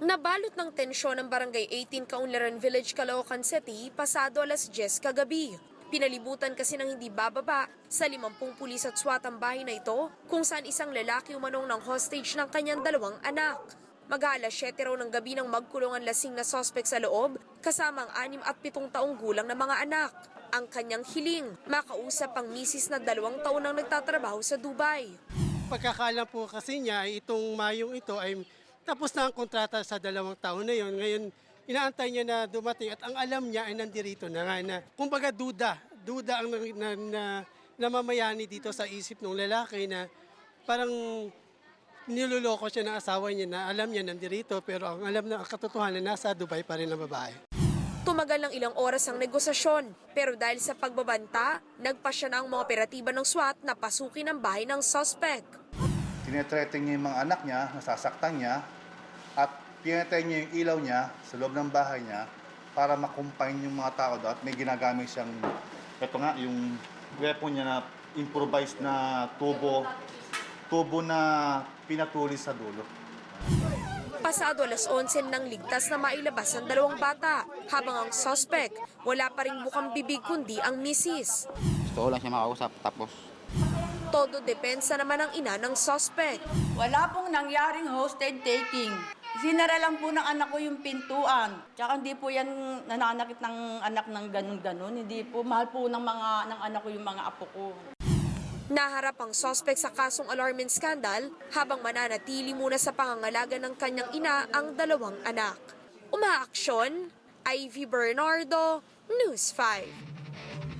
Nabalot ng tensyon ng Barangay 18 Kaunlaran Village, Caloocan City pasado alas 10 kagabi. Pinalibutan kasi ng hindi bababa sa 50 pulis at SWAT ang bahay na ito kung saan isang lalaki umanong ng hostage ng kanyang dalawang anak. Mag-aalas 7 raw ng gabi nang magkulong ang lasing na sospek sa loob kasama ang 6 at 7 taong gulang na mga anak. Ang kanyang hiling, makausap ang misis na dalawang taon nang nagtatrabaho sa Dubai. Pagkakalam po kasi niya, itong mayong ito ay tapos na ang kontrata sa dalawang taon na yon. Ngayon, inaantay niya na dumating at ang alam niya ay nandirito na nga na, kumbaga duda, duda ang na, na, na, namamayani dito sa isip ng lalaki na parang niloloko siya ng asawa niya na alam niya nandirito pero ang alam na ang katotohanan nasa Dubai pa rin ang babae. Tumagal ng ilang oras ang negosasyon, pero dahil sa pagbabanta, nagpa siya ang mga operatiba ng SWAT na pasukin ang bahay ng suspect. Tinetreating niya yung mga anak niya, nasasaktan niya, at pinatay niya yung ilaw niya sa loob ng bahay niya para makumpain yung mga tao daw at may ginagamit siyang, ito nga, yung weapon niya na improvised na tubo, tubo na pinatulis sa dulo. Pasado alas 11 nang ligtas na mailabas ang dalawang bata, habang ang suspect wala pa rin bukang bibig kundi ang misis. Gusto ko lang siya makausap tapos Todo depensa naman ang ina ng suspect. Wala pong nangyaring hostage taking. Sinara lang po ng anak ko yung pintuan. Tsaka hindi po yan nananakit ng anak ng ganun-ganun. Hindi po, mahal po ng mga ng anak ko yung mga apo ko. Naharap ang suspect sa kasong alarming scandal habang mananatili muna sa pangangalaga ng kanyang ina ang dalawang anak. Umaaksyon, Ivy Bernardo, News 5.